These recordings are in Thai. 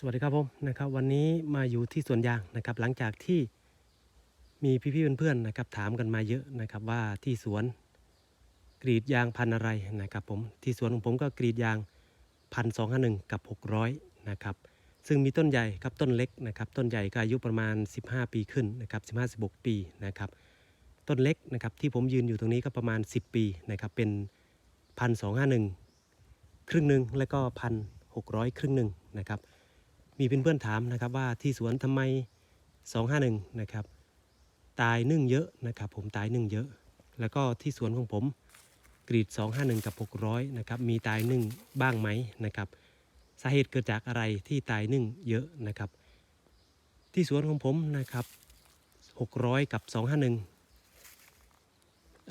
สวัสดีครับผมนะครับวันนี้มาอยู่ที่สวนยางนะครับ หลังจากที่มีพี่ๆเพื่อนๆนะครับถามกันมาเยอะนะครับว่าที่สวนกรีดยางพันอะไรนะครับผมที่สวนของผมก็กรีดยางพันสองห้าหนึ่งกับหกร้อยนะครับซึ่งมีต้นใหญ่ครับต้นเล็กนะครับต้นใหญ่ก็อายุประมาณ 15 ปีขึ้นนะครับ15 16ปีนะครับต้นเล็กนะครับที่ผมยืนอยู่ตรงนี้ก็ประมาณ 10 ปีนะครับเป็นพันสองห้าหนึ่งครึ่งหนึ่งแล้วก็พันหกร้อยครึ่งหนึ่งนะครับ มีเพื่อนๆถามนะครับว่าที่สวนทำไม 251 นะครับ ตายนึ่งเยอะนะครับผมตายนึ่งเยอะ แล้วก็ที่สวนของผมกรีด 251 กับ 600 นะครับ มีตายนึ่งบ้างไหมนะครับสาเหตุเกิดจากอะไรที่ตายนึ่งเยอะนะครับ ที่สวนของผมนะครับ 600 กับ 251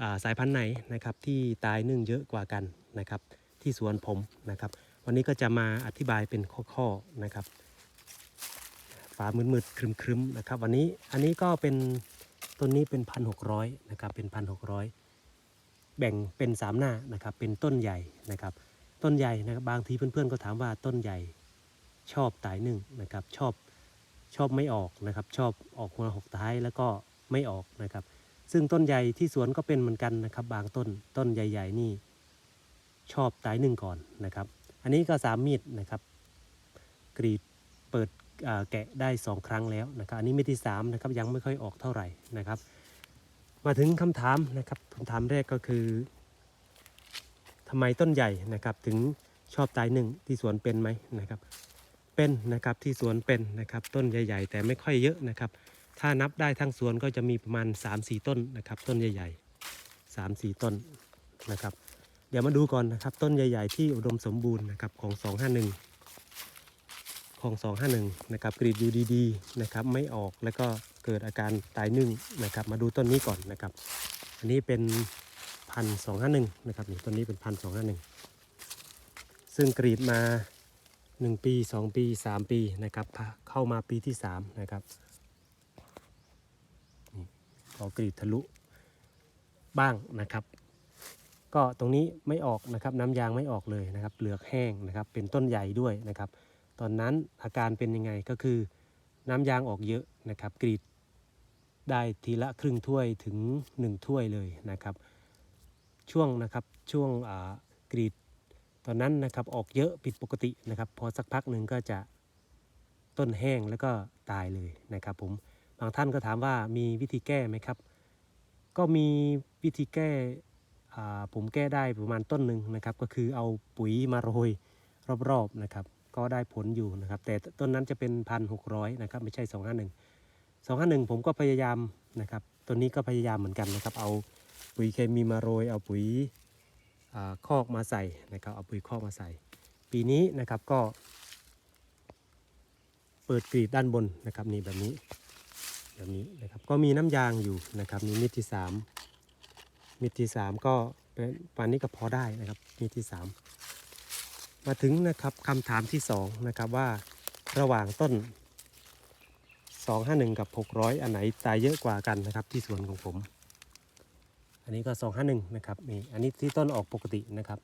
อ่าสายพันธุ์ไหนนะครับที่ตายนึ่งเยอะกว่ากันนะครับ ที่สวนผมนะครับ วันนี้ก็จะมาอธิบายเป็นข้อๆนะครับ ฟ้ามืดๆครึมๆนะครับ วันนี้อันนี้ก็เป็นต้นนี้เป็นพันหกร้อยนะครับเป็นพันหกร้อยแบ่งเป็นสามหน้านะครับเป็นต้นใหญ่นะครับ ต้นใหญ่นะครับบางทีเพื่อนๆก็ถามว่าต้นใหญ่ชอบตายหนึ่งนะครับชอบชอบไม่ออกนะครับ ชอบออกหัวหกท้ายแล้วก็ไม่ออกนะครับ ซึ่งต้นใหญ่ที่สวนก็เป็นเหมือนกันนะครับ บางต้นต้นใหญ่ ๆ นี่ ชอบตายหนึ่งก่อนนะครับ อันนี้ก็สามมีดนะครับ กรีดเปิด แกะได้ 2 ครั้งแล้วนะครับอันนี้เม็ดที่3นะครับยังไม่ค่อยออกเท่าไหร่นะครับ มาถึงคำถามนะครับคำถามแรกก็คือทำไมต้นใหญ่นะครับถึงชอบตายหนึ่งที่สวนเป็นไหมนะครับ เป็นนะครับที่สวนเป็นนะครับต้นใหญ่ ๆ แต่ไม่ค่อยเยอะนะครับ ถ้านับได้ทั้งสวนก็จะมีประมาณ 3-4 ต้นนะครับต้นใหญ่ๆ 3-4 ต้นนะครับ เดี๋ยวมาดูก่อนนะครับต้นใหญ่ ๆ ที่อุดมสมบูรณ์นะครับของ 251 ของ 251 นะครับกรีดอยู่ดีๆนะครับไม่ออกแล้วก็เกิดอาการตายนึ่งนะครับ มาดูต้นนี้ก่อนนะครับ อันนี้เป็นพันสองห้าหนึ่งนะครับนี่ต้นนี้เป็นพันสองห้าหนึ่งซึ่งกรีดมา 1 ปี 2 ปี 3 ปีนะครับเข้ามาปีที่ 3 นะครับนี่ก็กรีดทะลุบ้างนะครับ ก็ตรงนี้ไม่ออกนะครับน้ำยางไม่ออกเลยนะครับเปลือกแห้งนะครับ เป็นต้นใหญ่ด้วยนะครับ ตอนนั้นอาการเป็นยังไงก็คือน้ำยางออกเยอะนะครับ กรีดได้ทีละครึ่งถ้วยถึง 1 ถ้วยเลยนะครับ ช่วงนะครับช่วงกรีดตอนนั้นนะครับออกเยอะผิดปกตินะครับ พอสักพักหนึ่งก็จะต้นแห้งแล้วก็ตายเลยนะครับ ผมบางท่านก็ถามว่ามีวิธีแก้ไหมครับ ก็มีวิธีแก้อ่ผมแก้ได้ประมาณต้นหนึ่งนะครับ ก็คือเอาปุ๋ยมาโรยรอบๆนะครับ ก็ได้ผลอยู่นะครับ แต่ต้นนั้นจะเป็นพันหกร้อยนะครับไม่ใช่สองห้าหนึ่งสองห้าหนึ่งผมก็พยายามนะครับต้นนี้ก็พยายามเหมือนกันนะครับ เอาปุ๋ยเคมีมาโรย เอาปุ๋ยอคอกมาใส่นะครับ เอาปุ๋ยคอกมาใส่ ปีนี้นะครับก็ เปิดกรีดด้านบนนะครับนี่แบบนี้แบบนี้นะครับก็มีน้ำยางอยู่นะครับมีมิดที่สามมิดที่สามก็เป็นปานนี้ก็พอได้นะครับมิดที่สา มาถึงนะครับคำถามที่ 2 นะครับว่าระหว่างต้น 251 กับ 600 อันไหนตายเยอะกว่ากันนะครับที่สวนของผม อันนี้ก็ 251 นะครับนี่อันนี้ที่ต้นออกปกตินะครับ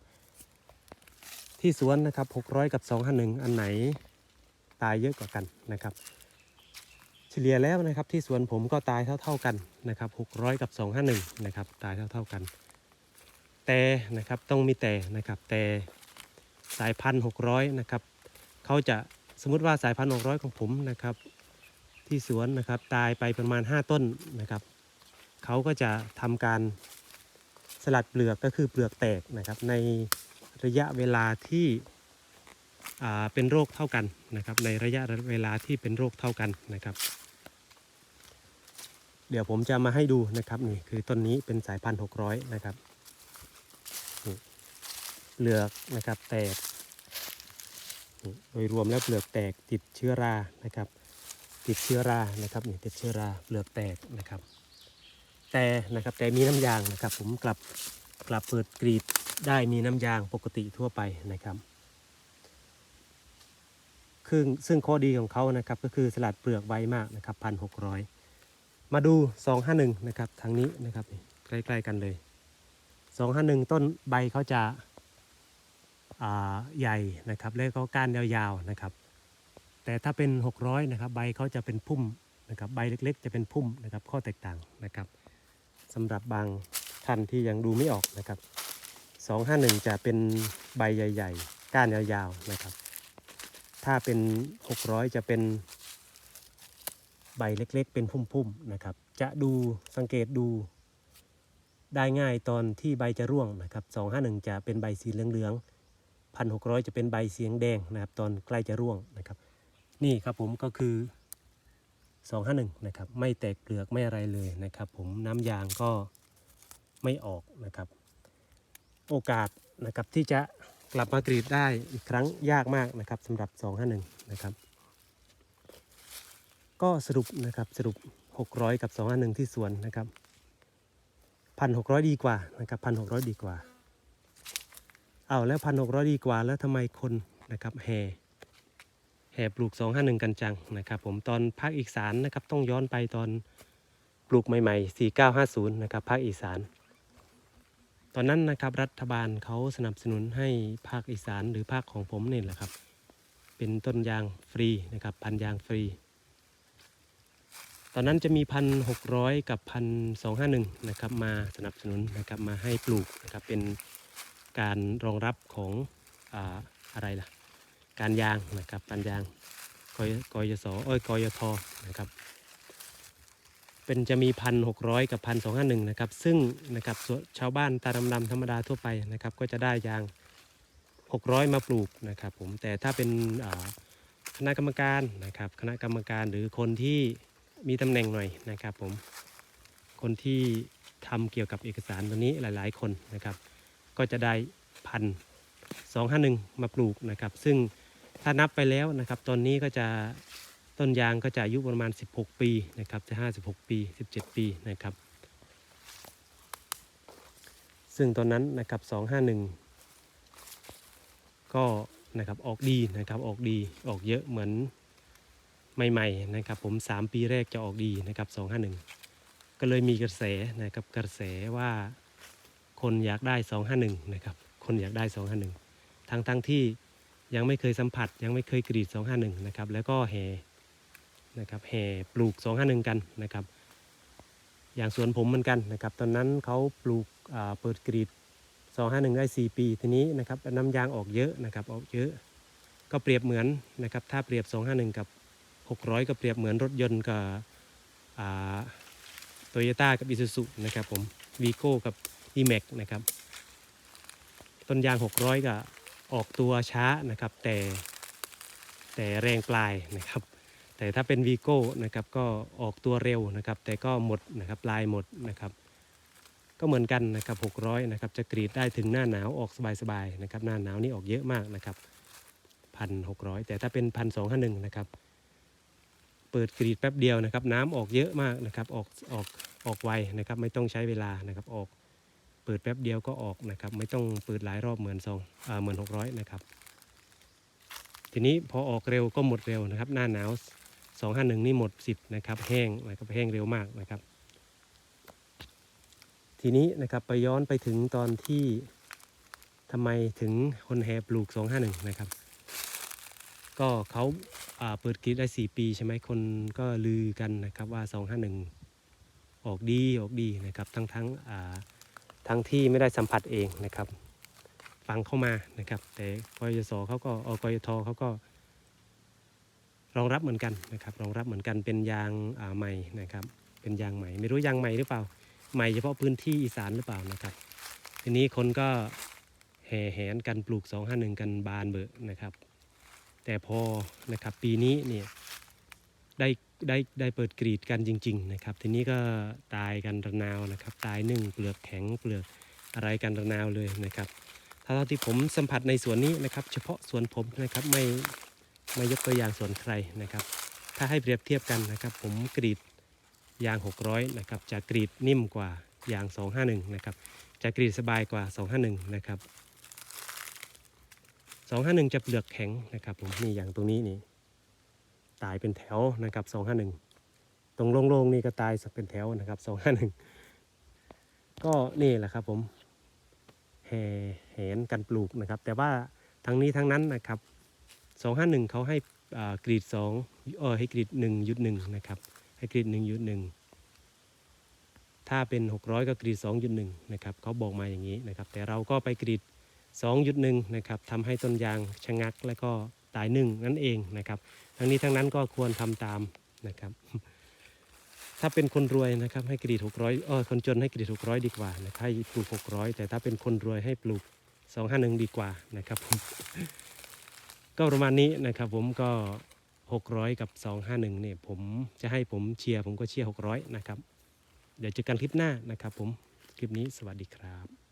ที่สวนนะครับ 600 กับ 251 อันไหนตายเยอะกว่ากันนะครับ เฉลี่ยแล้วนะครับที่สวนผมก็ตายเท่า ๆกันนะครับ 600 กับ 251 นะครับตายเท่า ๆกัน แต่นะครับต้องมีแต่นะครับแต่ สายพันหกร้อยนะครับเขาจะสมมติว่าสายพันหกร้อยของผมนะครับ ที่สวนนะครับตายไปประมาณ 5 ต้นนะครับเขาก็จะทำการสลัดเปลือกก็คือเปลือกแตกนะครับ ในระยะเวลาที่เป็นโรคเท่ากันนะครับ ในระยะเวลาที่เป็นโรคเท่ากันนะครับ เดี๋ยวผมจะมาให้ดูนะครับนี่คือต้นนี้เป็นสายพันหกร้อยนะครับ เปลือกนะครับแตก โดยรวมแล้วเปลือกแตกติดเชื้อรานะครับ ติดเชื้อรานะครับนี่ติดเชื้อราเปลือกแตกนะครับ แต่นะครับแต่มีน้ำยางนะครับ ผมกลับกลับเปิดกรีดได้มีน้ำยางปกติทั่วไปนะครับซึ่งซึ่งข้อดีของเขานะครับก็คือสลัดเปลือกไวมากนะครับพันหกร้อยมาดู 251 นะครับทางนี้นะครับใกล้ๆกันเลย 251 ต้นใบเขาจะ ใหญ่นะครับ แล้วก็ก้านยาวๆนะครับ แต่ถ้าเป็น 600นะครับใบเขาจะเป็นพุ่มนะครับใบเล็กๆ จะเป็นพุ่มนะครับ ข้อแตกต่างนะครับสำหรับบางท่านที่ยังดูไม่ออกนะครับ 251 จะเป็นใบใหญ่ ๆ ก้านยาวๆนะครับ ถ้าเป็น 600 จะเป็นใบเล็กๆ เป็นพุ่มๆนะครับ จะดูสังเกตดูได้ง่ายตอนที่ใบจะร่วงนะครับ 251 จะเป็นใบสีเหลืองๆ 1,600 จะเป็นใบเสียงแดงนะครับ ตอนใกล้จะร่วงนะครับ นี่ครับผมก็คือ 251 นะครับ ไม่แตกเปลือกไม่อะไรเลยนะครับ ผมน้ำยางก็ไม่ออกนะครับ โอกาสนะครับที่จะกลับมากรีดได้อีกครั้งยากมากนะครับสำหรับ 251 นะครับ ก็สรุปนะครับสรุป 600 กับ 251 ที่สวนนะครับ 1,600 ดีกว่านะครับ 1,600 ดีกว่า เอาแล้ว1,600ดีกว่าแล้วทำไมคนนะครับแห่แห่ปลูก 251 กันจังนะครับผมตอนภาคอีสานนะครับต้องย้อนไปตอนปลูกใหม่ๆ 4950 นะครับภาคอีสาน ตอนนั้นนะครับรัฐบาลเขาสนับสนุนให้ภาคอีสานหรือภาคของผมนี่แหละครับ เป็นต้นยางฟรีนะครับพันยางฟรี ตอนนั้นจะมีพันหกร้อยกับพันสองห้าหนึ่งนะครับมาสนับสนุนนะครับมาให้ปลูกนะครับเป็น การรองรับของอาอะไรล่ะ การยางนะครับการยางกยกยศเอ้ยกยทนะครับ เป็นจะมีพันหกร้อยกับพันสองห้าหนึ่งนะครับ ซึ่งนะครับชาวบ้านตาดำๆธรรมดาทั่วไปนะครับ ก็จะได้ยางหกร้อยมาปลูกนะครับผมแต่ถ้าเป็นคณะกรรมการนะครับ คณะกรรมการหรือคนที่มีตำแหน่งหน่อยนะครับผมคนที่ทำเกี่ยวกับเอกสารตัวนี้หลาย ๆ คนนะครับ ก็จะได้พันสองห้าหนึ่งมาปลูกนะครับ ซึ่งถ้านับไปแล้วนะครับ ตอนนี้ก็จะต้นยางก็จะอายุประมาณ 16 ปีนะครับจะ56 ปี 17 ปีนะครับ ซึ่งตอนนั้นนะครับ 251 ก็นะครับออกดีนะครับออกดีออกเยอะเหมือนใหม่ๆนะครับผม 3 ปีแรกจะออกดีนะครับ 251 ก็เลยมีกระแสนะครับกระแสว่า คนอยากได้ 251 นะครับ คนอยากได้ 251 ทั้งทั้งที่ยังไม่เคยสัมผัส ยังไม่เคยกรีด 251 นะครับ แล้วก็แห่นะครับแห่ปลูก 251 กันนะครับ อย่างสวนผมเหมือนกันนะครับ ตอนนั้นเขาปลูกเปิดกรีด 251 ได้ 4 ปี ทีนี้นะครับน้ำยางออกเยอะนะครับออกเยอะ ก็เปรียบเหมือนนะครับถ้าเปรียบ 251 กับ 600 ก็เปรียบเหมือนรถยนต์กับโตโยต้ากับอิซูซุนะครับผมวีโก้กับ e m a x นะครับ ต้นยาง 600 ก็ออกตัวช้านะครับ แต่แต่แรงปลายนะครับ แต่ถ้าเป็นวีโก้นะครับก็ออกตัวเร็วนะครับ แต่ก็หมดนะครับปลายหมดนะครับ ก็เหมือนกันนะครับ 600 นะครับ จะกรีดได้ถึงหน้าหนาวออกสบายๆนะครับ หน้าหนาวนี่ออกเยอะมากนะครับพันหกร้อยแต่ถ้าเป็นพันสองห้าหนึ่งนะครับ เปิดกรีดแป๊บเดียวนะครับ น้ำออกเยอะมากนะครับ ออกออกออกไวนะครับ ไม่ต้องใช้เวลานะครับออก เปิดแป๊บเดียวก็ออกนะครับ ไม่ต้องเปิดหลายรอบเหมือนสองเหมือนหกร้อยนะครับ ทีนี้พอออกเร็วก็หมดเร็วนะครับ หน้าหนาวสองห้าหนึ่งนี่หมดสิทธิ์นะครับ แห้งนะครับแห้งเร็วมากนะครับ ทีนี้นะครับไปย้อนไปถึงตอนที่ทำไมถึงคนแห่ปลูก 251 นะครับ ก็เขาาเปิดกรีดได้ 4 ปีใช่ไหมคนก็ลือกันนะครับว่า 251 ออกดีออกดีนะครับ ทั้งทั้งอ่า ทั้งที่ไม่ได้สัมผัสเองนะครับ ฟังเข้ามานะครับ แต่กยศเขาก็อกยทเขาก็ รองรับเหมือนกันนะครับรองรับเหมือนกันเป็นยางใหม่นะครับ เป็นยางใหม่ ไม่รู้ยางใหม่หรือเปล่า ใหม่เฉพาะพื้นที่อีสานหรือเปล่านะครับ ทีนี้คนก็แห่แหนกันปลูก251กันบานเบอะนะครับ แต่พอนะครับปีนี้เนี่ยได้ ได้ได้เปิดกรีดกันจริง ๆ นะครับ ทีนี้ก็ตายกันระนาวนะครับ ตายหนึ่งเปลือกแข็งเปลือกอะไรกันระนาวเลยนะครับถ้าเท่าที่ผมสัมผัสในสวนนี้นะครับ เฉพาะสวนผมนะครับไม่ไม่ยกตัวอย่างสวนใครนะครับ ถ้าให้เปรียบเทียบกันนะครับ ผมกรีดยาง 600 นะครับ จะกรีดนิ่มกว่ายาง 251 นะครับ จะกรีดสบายกว่า 251 นะครับ 251 จะเปลือกแข็งนะครับ ผมนี่อย่างตรงนี้นี่ ตายเป็นแถวนะครับ251ตรงโล่งๆนี่ก็ตายสักเป็นแถวนะครับ251ก็นี่แหละครับผมแห่แหนกันปลูกนะครับ แต่ว่าทั้งนี้ทั้งนั้นนะครับ251เขาให้กรีด2เออให้กรีด1ยุด1นะครับให้กรีด1ยุด1ถ้าเป็น 600 ก็กรีด2ยุด1นะครับเขาบอกมาอย่างนี้นะครับ แต่เราก็ไปกรีด2ยุด1นะครับทำให้ต้นยางชะงัก และก็ตายนึ่งนั่นเองนะครับ ทั้งนี้ทั้งนั้นก็ควรทำตามนะครับ ถ้าเป็นคนรวยนะครับให้กรีด600เออคนจนให้กรีด600ดีกว่านะให้ปลูก600แต่ถ้าเป็นคนรวยให้ปลูก251ดีกว่านะครับผมก็ประมาณนี้นะครับ ผมก็600กับ251เนี่ยผมจะให้ผมเชียร์ผมก็เชียร์600นะครับ เดี๋ยวเจอกันคลิปหน้านะครับ ผมคลิปนี้สวัสดีครับ